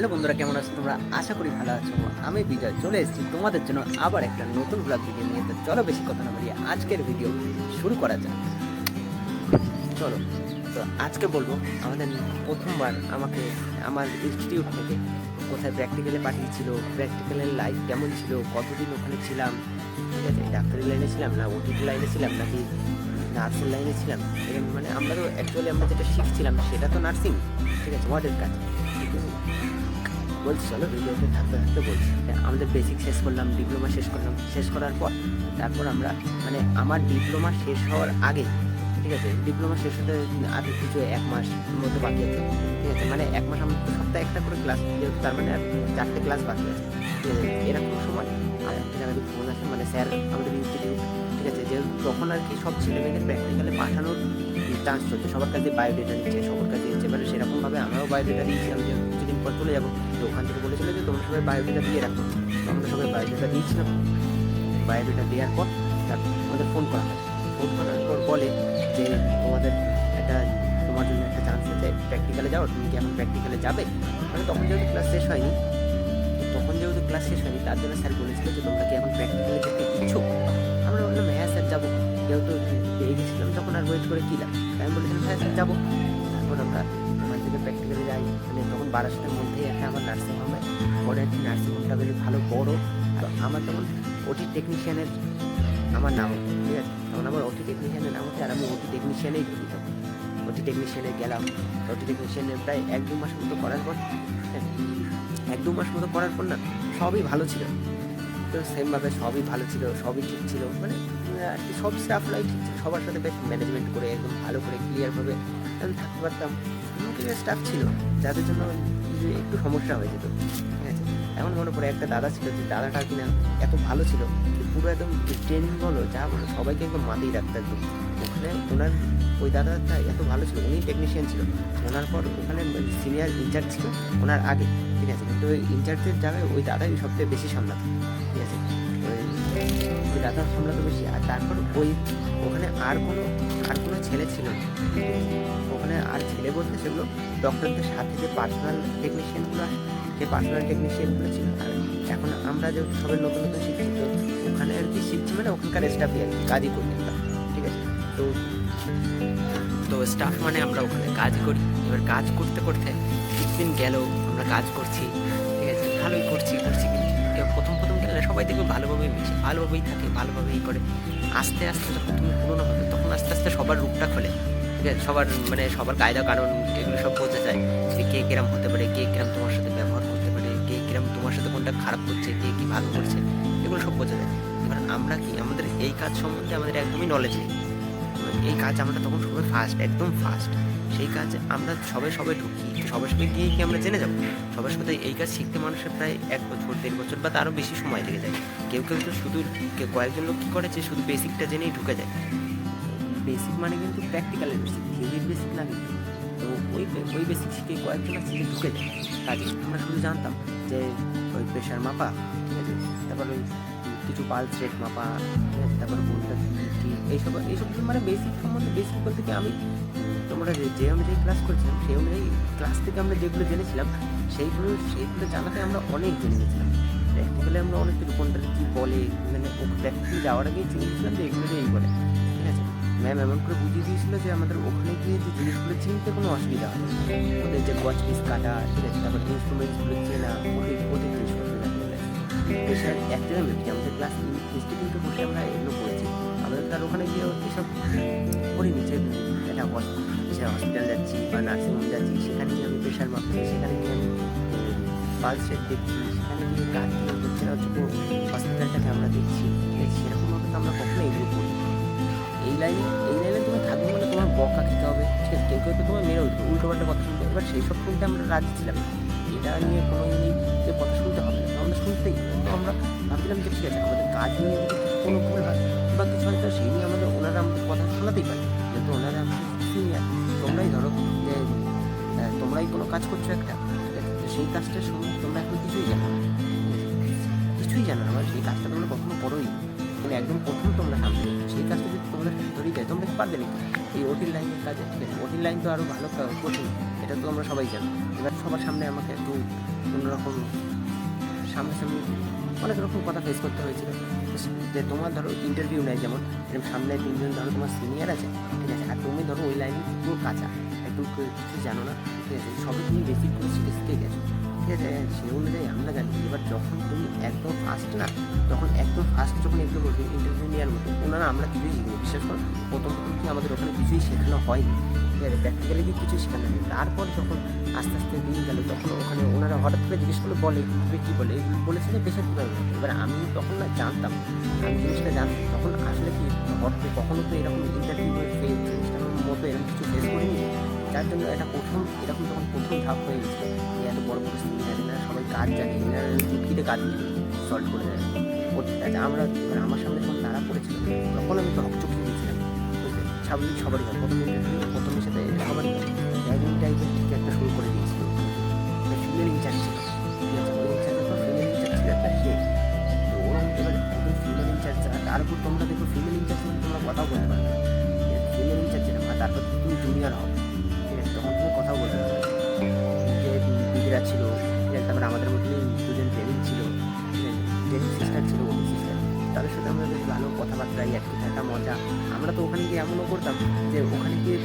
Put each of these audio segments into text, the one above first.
Hello বন্ধুরা, কেমন আছো তোমরা? আশা করি ভালো আছো। আমি বিজয়, চলে এসেছি তোমাদের জন্য আবার একটা নতুন ব্লগ ভিডিও নিয়ে। তো চলো বেশি কথা না বাড়িয়ে আজকের ভিডিও শুরু করা যাক। চলো, তো আজকে বলব, আমাদের প্রথমবার আমাকে আমার ইনস্টিটিউট থেকে কোথায় প্র্যাকটিক্যালে পাঠিয়েছিল প্র্যাকটিক্যালের লাইফ কেমন ছিল, কতদিন ওখানে ছিলাম, ঠিক আছে ডাক্তারি লাইনে ছিলাম না ওটিটি লাইনে ছিলাম নাকি নার্সিং লাইনে ছিলাম? এরকম মানে আমরা তো অ্যাকচুয়ালি আমরা যেটা শিখছিলাম, সেটা তো নার্সিং ঠিক আছে ওয়ার্ডের কাজ। বলছি, চলো ভিডিওতে থাকতে থাকতে বলছি। আমাদের বেসিক শেষ করলাম ডিপ্লোমা শেষ করলাম। শেষ করার পর তারপর আমরা মানে আমার ডিপ্লোমা শেষ হওয়ার আগে, ঠিক আছে ডিপ্লোমা শেষ হতে আগে কিছু এক মাস মতো বাকি আছে, ঠিক আছে মানে এক মাস আমরা সপ্তাহে একটা করে ক্লাস তার মানে আর চারটে ক্লাস বাকি আছে, ঠিক আছে, এরকম সময় আর একটা জায়গায় ফোন আসে মানে স্যার আমাদের ইনস্টিটিউট ঠিক আছে যে তখন আর কি সব ছেলেমেয়েদের প্র্যাকটিক্যালে পাঠানোর চান্স চলছে, সবার কাছে বায়োডেটা নিচ্ছে সবার কাছে দিচ্ছে মানে সেরকমভাবে আমরাও বায়োডেটা দিয়েছিলাম যে কিছুদিন পর চলে যাব তো ওখান থেকে বলেছিল যে তোমরা সবাই বায়োডেটা দিয়ে রাখো। আমরা সবাই বায়োডেটা দিয়েছিলাম। বায়োডেটা দেওয়ার পর আমাদের ফোন করা হয়। ফোন করার পর বলে যে তোমাদের একটা তোমার জন্য একটা চান্স আছে প্র্যাকটিক্যালে যাও, তুমি কি এখন প্র্যাকটিক্যালে যাবে? মানে তখন যেহেতু ক্লাস শেষ হয়নি তখন যেহেতু ক্লাস শেষ হয়নি, তার জন্য স্যার বলেছিল যে তোমরা কি এখন প্র্যাকটিক্যালে যেতে ইচ্ছুক? আমরা বললাম হ্যাঁ স্যার যাব। যেহেতু পেয়ে গেছিলাম, তখন আর ওয়েট করে কী লাগে আমি বলেছিলাম হ্যাঁ স্যার যাব। তারপর আমরা যাই মানে তখন বারাসাতের মধ্যেই একটা আমার নার্সিং হোমে পরে একটি নার্সিং হোমটা বেশ ভালো বড়ো। তো আমার তখন ওটি টেকনিশিয়ানের আমার নাম ঠিক আছে? তখন আমার ওটি টেকনিশিয়ানের নাম হচ্ছে আর আমি ওটি টেকনিশিয়ানেই ঢুকি তখন। ওটি টেকনিশিয়ানে গেলাম। ওটি টেকনিশিয়ানের প্রায় এক দু মাস মতো করার পর হ্যাঁ, এক দু মাস মতো করার পর না সবই ভালো ছিল। তো সেমভাবে সবই ভালো ছিল সবই ঠিক ছিল। মানে আর কি সব স্টাফরাই ঠিক সবার সাথে বেশ ম্যানেজমেন্ট করে একদম ভালো করে ক্লিয়ারভাবে আমি থাকতে পারতাম। কিছু স্টাফ ছিল, যাদের জন্য একটু সমস্যা হয়ে যেত, ঠিক আছে? এমন মনে পড়ে, একটা দাদা ছিল যে দাদাটা কিনা এত ভালো ছিল পুরো একদম ট্রেনিং বলো, যা বলো, সবাইকে একদম মাতেই রাখতে একদম। ওখানে ওনার, ওই দাদাটা এত ভালো ছিল উনি টেকনিশিয়ান ছিল। ওনার পর ওখানে সিনিয়র ইনচার্জ ছিল, ওনার আগে, ঠিক আছে? কিন্তু ওই ইনচার্জের জায়গায় ওই দাদাই সবথেকে বেশি সামলাতো, ঠিক আছে? দাদা সামলাতো বেশি, আর তারপর ওই, ওখানে আর কোনো আর কোনো ছেলে ছিল না। ওখানে আর ছেলে বলতে সেগুলো ডক্টরদের সাথে যে পার্সোনাল টেকনিশিয়ানগুলো সেই পার্সোনাল টেকনিশিয়ানগুলো ছিল, আর এখন আমরা যে সবাই নতুন নতুন শিখছি, তো ওখানে আর কি শিখছি মানে ওখানকার স্টাফই আর কি, কাজই করি আমরা, ঠিক আছে? তো তো স্টাফ মানে আমরা ওখানে কাজ করি। এবার কাজ করতে করতে কিছুদিন গেল, আমরা কাজ করছি, ঠিক আছে? ভালোই করছি করছি কিন্তু। প্রথম প্রথম গেলে সবাই দেখবে ভালোভাবেই মিশে, ভালোভাবেই থাকে, ভালোভাবেই করে। আস্তে আস্তে যখন তুমি পুরোনো হবে, তখন আস্তে আস্তে সবার রূপটা খোলে, ঠিক আছে? সবার মানে সবার কায়দা কানুন এগুলো সব বোঝা যায় যে কে কিরম হতে পারে, কে কিরম তোমার সাথে ব্যবহার করতে পারে, কে কিরম তোমার সাথে কোনটা খারাপ করছে, কে কী ভালো করছে, এগুলো সব বোঝা যায়। এবার আমরা কি, আমাদের এই কাজ সম্বন্ধে আমাদের একদমই নলেজ নেই। এই কাজ আমরা তখন সবাই ফার্স্ট একদম ফার্স্ট সেই কাজ আমরা সবাই সবাই ঢুকি। সবার সাথে গিয়ে কি আমরা জেনে যাব? সবার সাথে এই কাজ শিখতে মানুষের প্রায় এক বছর, দেড় বছর বা তারও বেশি সময় লেগে যায়। কেউ কেউ তো শুধু কয়েকজন লোক কী করে যে শুধু বেসিকটা জেনেই ঢুকে যায়? বেসিক মানে কিন্তু প্র্যাকটিক্যালের বেসিক থিওরির বেসিক না তো ওই ওই বেসিক শিখে কয়েকজন শিখে ঢুকে যায়। কাজে আমরা শুধু জানতাম যে ওই প্রেশার মাপা, ঠিক আছে? তারপর ওই কিছু পালস রেট মাপা তারপর কোনটা কি এইসব এইসব মানে বেসিক সম্বন্ধে বেসিক বলতে কি আমি তোমরা যে অনুযায়ী ক্লাস করছিলাম, সেই অনুযায়ী ক্লাস থেকে আমরা যেগুলো জেনেছিলাম, সেইগুলো সেইগুলো জানাতে আমরা অনেক জেনে গেছিলাম। প্র্যাকটিক্যালি আমরা অনেক কিছু কোনটা কী বলে মানে ও প্র্যাকটিক্যালি যাওয়ার আগেই চিনে গেছিলাম যে এগুলো এই বলে, ঠিক আছে? ম্যাম এমন করে বুঝিয়ে দিয়েছিল যে আমাদের ওখানে গিয়ে যে জিনিসগুলো চিনতে কোনো অসুবিধা হয় ওদের যে ওয়াচ পিস কাটা, ঠিক আছে? তারপর ইনস্ট্রুমেন্টসগুলো চেনা, ওদের ওদের পেশার একটাই ভেবেছি আমাদের ক্লাস ইনস্টিটিউটে বসে আমরা এগুলো করেছি আমাদের তার ওখানে গিয়ে এসব করিনি যে একটা হসপিটাল যাচ্ছি বা নার্সিং হোম যাচ্ছি সেখানে গিয়ে আমি প্রেশার মাপছি সেখানে গিয়ে আমি পালস রেট দেখছি সেখানে গিয়ে কাজ দিয়ে হচ্ছে হসপিটালটাকে আমরা দেখছি সেরকমভাবে তো আমরা কখনো এগুলো করি এই লাইনে এই লাইনে তুমি থাকবে মানে তোমার বকা খেতে হবে ঠিক আছে কেউ কেউ তো তোমার মেরে উঠবে উল্টো পাল্টা কথা শুনতে এবার সেই সব শুনতে আমরা রাজি ছিলাম এটা নিয়ে কোনো না তো আমরা ভাবছিলাম যে ঠিক আছে, আমাদের কাজ নিয়ে কোনো ভুল হয়, বা কিছু হয় তো সেই নিয়ে আমাদের ওনারা আমাদের কথা শোনাতেই পারে, যেহেতু ওনারা তোমরাই ধরো যে তোমরাই কোনো কাজ করছ একটা সেই কাজটার সম্বন্ধে তোমরা এখন কিছুই জানো না। কিছুই জানো না মানে সেই কাজটা তোমরা কখনো করোই। মানে একদম প্রথম তোমরা সামনে সেই কাজটা যদি তোমাদের কাছে ধরেই যায় তোমরা পারবে নাকি? এই ওটির লাইনের কাজে, ঠিক আছে ওটির লাইন তো আরও ভালো কঠিন, এটা তো আমরা সবাই জানি। এবার সবার সামনে আমাকে একটু অন্যরকম সামনাসামনি অনেক রকম কথা ফেস করতে হয়েছিল। যে তোমার ধরো ইন্টারভিউ নেয় যেমন এরকম সামনে তিনজন ধরো তোমার সিনিয়র আছে, ঠিক আছে? আর তুমি ধরো ওই লাইনে পুরো কাঁচা ক- কিছু জানো না, ঠিক আছে? সবই তুমি বেসিক করে শিখে শিখে গেছো, ঠিক আছে? সেই অনুযায়ী আমরা জানি, এবার যখন তুমি একদম ফার্স্ট না, তখন একদম ফার্স্ট যখন এগুলো বলবে ইন্টারভিউ নেওয়ার মতো, ওনারা আমরা কিছুই শিখিনি বিশেষ করে, প্রথম প্রথম কি আমাদের ওখানে কিছুই শেখানো হয়নি। ঠিক আছে প্র্যাকটিক্যালি কি কিছুই শেখানো হয়নি তারপর যখন আস্তে আস্তে দিন গেল, তখন ওখানে ওনারা হঠাৎ করে জিজ্ঞেস করলে বলে, তুমি কী বলে? এগুলো বলেছিল পেশা কীভাবে? এবার আমি তখন না জানতাম, আমি জিনিসটা জানতাম। তখন আসলে কি, হঠাৎ কখনো তো এরকম ইন্টারভিউ ফেস জিনিসটার মতো এরকম কিছু ফেস করিনি। যার জন্য এটা প্রথম, এরকম তখন প্রথম ধাপ হয়ে গেছে, যে এত বড় বড় সিনিয়র এনারা সবাই কাজ জানে এনারা কাজ সলভ করে দেয়। আমরা আমার সামনে যখন তারা পড়েছিল তখন আমি তো বুঝলে স্বাভাবিক সবারই হয়। প্রথম ইন্টারভিউ প্রথমের সাথে সবারই হয় ড্রাইভিং টাইপের কিছু একটা শুরু করে দিয়েছিল। ফিমেল ইনচার্জ ছিল। একটা তো ওরকম তোমরা দেখো ফিমেল ইনচার্জ তোমরা কথাও বলতে না। ফিমেল ইনচার্জ যেরকম আর তারপর তুমি জুনিয়র হও। ঠিক তখন তুমি কথাও বলতে যে দিদিরা ছিল তারপরে আমাদের মধ্যে দুজন ট্রেনিং ছিল, ঠিক সিস্টার ছিল ওটি সিস্টার তাদের সাথে আমরা বেশ ভালো কথাবার্তা একটু একটা মজা। আমরা তো ওখানে গিয়ে এমনও করতাম যে ওখানে গিয়ে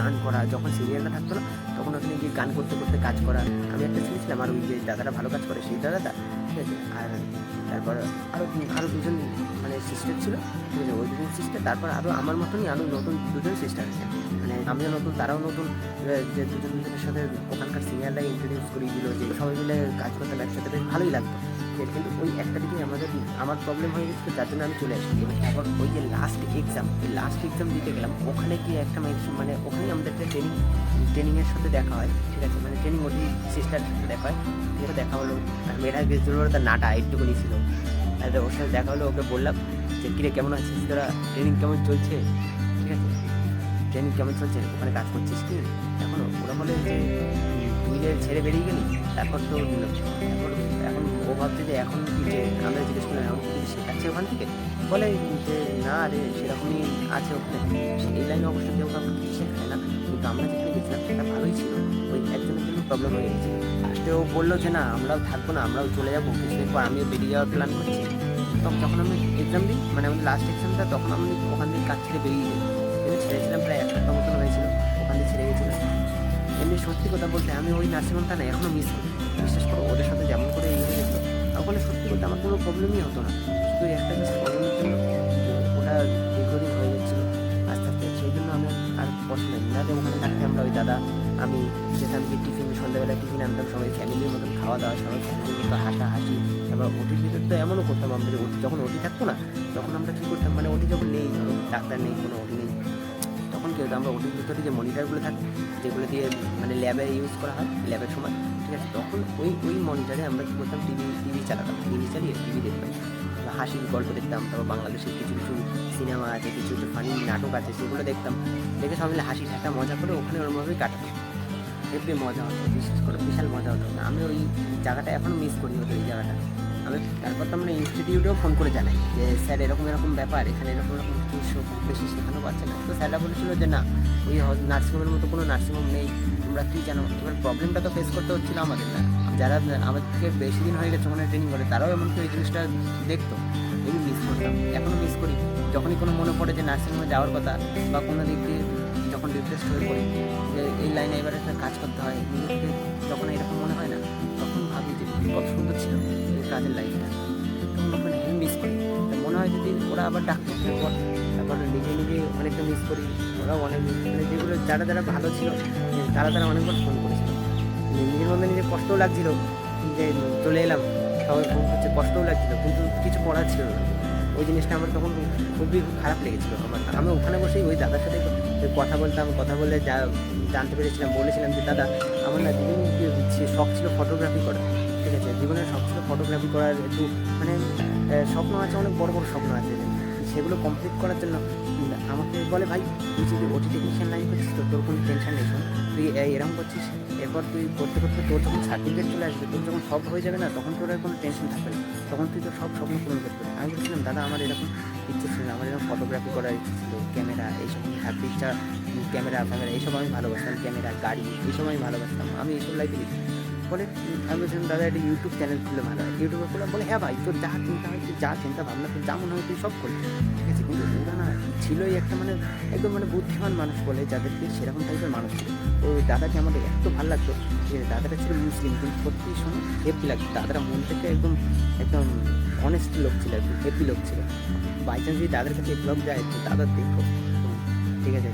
গান করা, যখন সিরিয়ালটা থাকতো না, তখন ওখানে গিয়ে গান করতে করতে কাজ করা। আমি একটা ছেলেছিলাম আর ওই যে দাদারা ভালো কাজ করে, সেই দাদাটা, ঠিক আছে? আর তারপর আরও আরও দুজন মানে সিস্টার ছিল, ঠিক আছে? ওই দুজন সিস্টার তারপর আরও আমার মতনই আরও নতুন দুজন সিস্টার আছে। মানে আমিও নতুন, তারাও নতুন যে দুজন দুজনের সাথে ওখানকার সিনিয়ররা ইন্ট্রোডিউস করিয়ে দিল, যে সবাই মিলে কাজ করতাম একসাথে বেশ ভালোই লাগতো। আছে, কিন্তু ওই একটা দিকে আমাদের আমার প্রবলেম হয়ে গেছিল যার জন্য আমি চলে আসি। এবার এখন ওই যে লাস্ট এক্সাম লাস্ট এক্সাম দিতে গেলাম ওখানে গিয়ে একটা মানে ওখানেই আমাদের একটা ট্রেনিং ট্রেনিংয়ের সাথে দেখা হয় ঠিক আছে? মানে ট্রেনিং ওটি সিস্টার সাথে দেখা হয় এবার দেখা হলো আর মেয়েরা গেছিল তার নাটা একটুকুনি ছিল। আর ওর সাথে দেখা হলো ওকে বললাম যে কিরে কেমন আছিস? তোরা ট্রেনিং কেমন চলছে? ঠিক আছে? ট্রেনিং কেমন চলছে? ওখানে কাজ করছিস কি? এখনও ওরা বলে যে তুই যে ছেড়ে বেরিয়ে গেলি? তারপর তো এখন এখন ও ভাবছে যে এখন কি যে আমরা জিজ্ঞেস করলাম, এখন কি শেখাচ্ছে ওখান থেকে? বলে যে না রে, সেরকমই আছে ওখানে। এই লাইনে অবশ্য কেউ কাউকে কিছু শেখায় না, কিন্তু আমরা যেখানে গেছিলাম সেটা ভালোই ছিল। ওই একজনের জন্য প্রবলেম হয়ে গেছে। লাস্টে ও বলল যে না, আমরাও থাকব না, আমরাও চলে যাব। কিছুদিন পর আমিও বেরিয়ে যাওয়ার প্ল্যান করছি। তখন যখন আমি এক্সাম দিই মানে আমাদের লাস্ট এক্সামটা তখন আমি ওখান থেকে কাজ ছেড়ে বেরিয়ে যাই ছেড়েছিলাম প্রায় এক সপ্তাহ মতন হয়েছিল। ওখান থেকে ছেড়ে গেছিলাম। এমনি সত্যি কথা বলতে আমি ওই নার্সিংহোমটা না এখনও মিস করি। বিশ্বাস করো, ওদের সাথে যেমন করে এই গেছিল। ওখানে সত্যি বলতে আমার কোনো প্রবলেমই হতো না। শুধু একটা জিনিস প্রবলেমের জন্য ওটা দীর্ঘদিন হয়ে যাচ্ছিল। আস্তে আস্তে সেই জন্য আমি আর পছন্দ না যে ওখানে থাকতে আমরা ওই দাদা, আমি যেতাম গিয়ে টিফিন সন্ধ্যাবেলা টিফিন আনতাম, সবাই ফ্যামিলির মতন খাওয়া দাওয়া সবাই ফ্যামিলির মতো হাসা হাসি তারপর ওটির ভিতরে তো এমনও করতাম আমাদের ওটি যখন ওটি থাকতো না, তখন আমরা কী করতাম? মানে ওটি যখন নেই ডাক্তার নেই, কোনো ওটি নেই। হতো আমরা ওটির ভিতরে যে মনিটরগুলো থাকে, যেগুলো দিয়ে মানে ল্যাবে ইউজ করা হয় ল্যাবের সময়, ঠিক আছে? তখন ওই ওই মনিটরে আমরা কী করতাম টিভি টিভি চালাতাম। টিভি চালিয়ে টিভি দেখতাম। হাসির গল্প দেখতাম, তারপর বাংলাদেশের কিছু কিছু সিনেমা আছে, কিছু কিছু ফানি নাটক আছে, সেগুলো দেখতাম। দেখে সবাই মিলে হাসি ঠাট্টা, মজা করে ওখানে ওরমভাবেই কাটাতাম। হেব্বি মজা হতো, বিশেষ করে বিশাল মজা হতো। আমি ওই জায়গাটা এখনও মিস করি হতো ওই জায়গাটা। আমি তারপর তো আমরা ইনস্টিটিউটেও ফোন করে জানাই যে, স্যার, এরকম এরকম ব্যাপার, এখানে এরকম এরকম কিছু বেশি শেখানো পাচ্ছে না। তো স্যাররা বলেছিল যে, না, ওই নার্সিংহোমের মতো কোনো নার্সিংহোম নেই, তোমরা কী জানো? এবার প্রবলেমটা তো ফেস করতে হচ্ছিল আমাদের না। যারা আমাদের থেকে বেশি দিন হয়ে গেছে ওখানে ট্রেনিং করে, তারাও এমনকি ওই জিনিসটা দেখতো আমি মিস করতাম এখনও মিস করি। যখনই কোনো মনে পড়ে যে নার্সিংহোমে যাওয়ার কথা বা কোনো দিক দিয়ে যখন ডিপ্রেসড হয়ে পড়ি, যে, এই লাইনে এবার একটা কাজ করতে হয় নিজে থেকে যখন এরকম মনে হয় না, তখন ভাবি যে, কত সুন্দর ছিল। কাজের লাইফটা তখন ওখানে মিস করি। মনে হয় যদি ওরা আবার ডাক্তার পর তারপর নিজে নিজে অনেকটা মিস করি ওরাও অনেক মানে যেগুলো যারা যারা ভালো ছিল তারা তারা অনেকবার ফোন করেছিল। নিজের মধ্যে নিজে কষ্টও লাগছিল যে চলে এলাম। সবাই ফোন করছে কষ্টও লাগছিল কিন্তু কিছু করার ছিল না। ওই জিনিসটা আমার তখন খুবই খারাপ লেগেছিলো আমার। আমি ওখানে বসেই ওই দাদার সাথে কথা বলতাম কথা বলে যা জানতে পেরেছিলাম বলেছিলাম যে দাদা আমার না হচ্ছে, শখ ছিল ফটোগ্রাফি করা ফটোগ্রাফি করার একটু মানে স্বপ্ন আছে, অনেক বড় বড় স্বপ্ন আছে। সেগুলো কমপ্লিট করার জন্য আমাকে বলে, ভাই, তুই যদি ওটি টেকনিশিয়ান লাইন করছিস তো তোর কোনো টেনশন নেই, শোন। তুই এরকম করছিস, এরপর তুই করতে করতে তোর যখন সার্টিফিকেট চলে আসবে, তোর যখন সব হয়ে যাবে না, তখন তোর আর কোনো টেনশন থাকবে না। তখন তুই তো সব স্বপ্ন পূরণ করতে পারবি। আমি বলছিলাম, দাদা, আমার এরকম ইচ্ছে ছিল আমার এরকম ফটোগ্রাফি করার ইচ্ছে ছিল। ক্যামেরা এইসব হ্যাপিটা ক্যামেরা ফ্যামেরা এইসব আমি ভালোবাসতাম। ক্যামেরা গাড়ি, এইসব আমি ভালোবাসতাম। আমি এইসব লাইফে বলে, আমি বলছিলাম, দাদা, একটা ইউটিউব চ্যানেল খুলে ভালো হয়। ইউটিউবে খুলে বলে হ্যাঁ ভাই, তোর যা চিন্তা হয়, তুই যা চিন্তা ভাবনা তুই যা মনে হয়, তুই সব করবি ঠিক আছে, কিন্তু ওরা না ছিলই একটা মানে একদম মানে বুদ্ধিমান মানুষ বলে, যাদেরকে সেরকম টাইপের মানুষ ছিল। তো দাদাকে আমাদের এত ভালো লাগতো যে, দাদাটা ছিল মুসলিম, কিন্তু সত্যি শুনে হেপি লাগতো। দাদাটা মন থেকে একদম একদম অনেস্ট লোক ছিল, একদম হেপি লোক ছিল। বাই চান্স যদি দাদার কাছে ব্লগ যায়, তো দাদা দেখো। ঠিক আছে,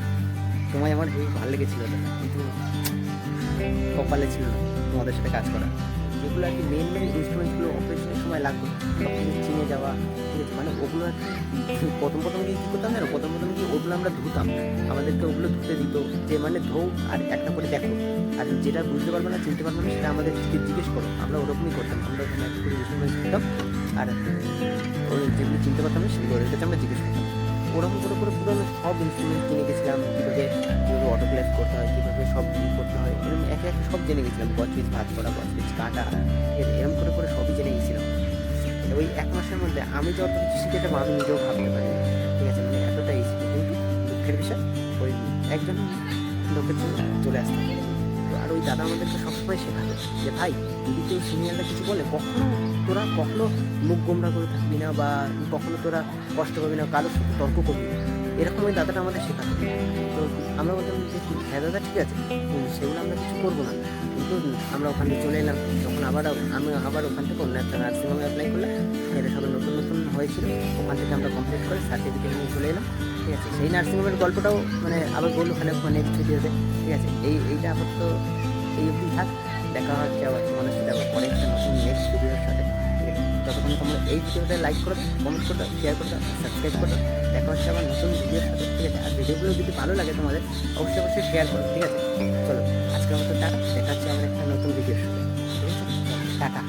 তোমায় আমার ভালো লেগেছিল। দাদা কিন্তু কপালে ছিল না। তোমাদের সাথে কাজ করা। যেগুলো আর কি মেন মেন ইনস্ট্রুমেন্টসগুলো অপারেশনের সময় লাগবে চিনে যাওয়া, ঠিক আছে? মানে ওগুলো আর কি, প্রথম প্রথম গিয়ে কী করতাম জানো? প্রথম প্রথম গিয়ে ওগুলো আমরা ধুতাম। আমাদেরকে ওগুলো ধুতে দিত, যে মানে ধৌ আর একটা করে দেখো। আর যেটা বুঝতে পারবে না, চিনতে পারবে না, সেটা আমাদের জিজ্ঞেস করো। আমরা ওরকমই করতাম। আমরা ওখানে একটা করে ইনস্ট্রুমেন্টস দিতাম আর যেগুলো চিনতে পারতাম না, সেগুলো ওদের কাছে আমরা জিজ্ঞেস করতাম। ওরকম করে করে পুরো সব ইনস্ট্রুমেন্ট কিনে গেছিলাম কীভাবে অটোগ্লাস করতে হয়, কীভাবে সব ই করতে হয় এরকম একে একে সব জেনে গেছিলাম গছ পিস ভাত করা গছ পিস কাটা, এর- এরকম করে করে সবই জেনে গেছিলাম। ওই এক মাসের মধ্যে আমি যত কিছু শিখে যাব আমি নিজেও ভাবতে পারি ঠিক আছে মানে এতটাই কিন্তু দুঃখের বিষয়, ওই একজন লোকের জন্য চলে আসতে তো আর ওই দাদা আমাদেরকে সবসময় শেখাতো যে, ভাই, যদি কেউ সিনিয়ররা কিছু বলে, কখনো তোরা কখনো মুখ গোমরা করে থাকবি না বা কখনো তোরা কষ্ট করবি না, কারোর সাথে তর্ক করবি না। এরকম ওই দাদাটা আমাদের শেখাতো। তো আমরা বলতাম যে হ্যাঁ দাদা, ঠিক আছে। সেগুলো আমরা কিছু করব না। কিন্তু আমরা ওখান চলে এলাম। তখন আবার আমি আবার ওখান থেকে অন্য একটা নার্সিংহোমে অ্যাপ্লাই করলাম। এটা সবে নতুন নতুন হয়েছিল। ওখান থেকে আমরা কমপ্লিট করে সার্টিফিকেট নিয়ে চলে এলাম। ঠিক আছে, সেই নার্সিংহোমের গল্পটাও মানে আবার বলল ওখানে নেক্সট ভিডিওতে ঠিক আছে, এই, এইটা আপাতত এই অবধি থাক। দেখা হচ্ছে আবার তোমাদের সাথে পরে নতুন নেক্সট ভিডিওর সাথে। ততক্ষণ তোমরা এই ভিডিওটা লাইক করে কমেন্ট করো শেয়ার করো সাবস্ক্রাইব করো, দেখা হচ্ছে আমার নতুন ভিডিওর সাথে, ঠিক আছে? আর ভিডিওগুলো যদি ভালো লাগে তোমাদের, অবশ্যই অবশ্যই শেয়ার করো, ঠিক আছে? চলো, আজকের মতো টাকা দেখা হচ্ছে আমার একটা নতুন ভিডিওর সাথে টাটা।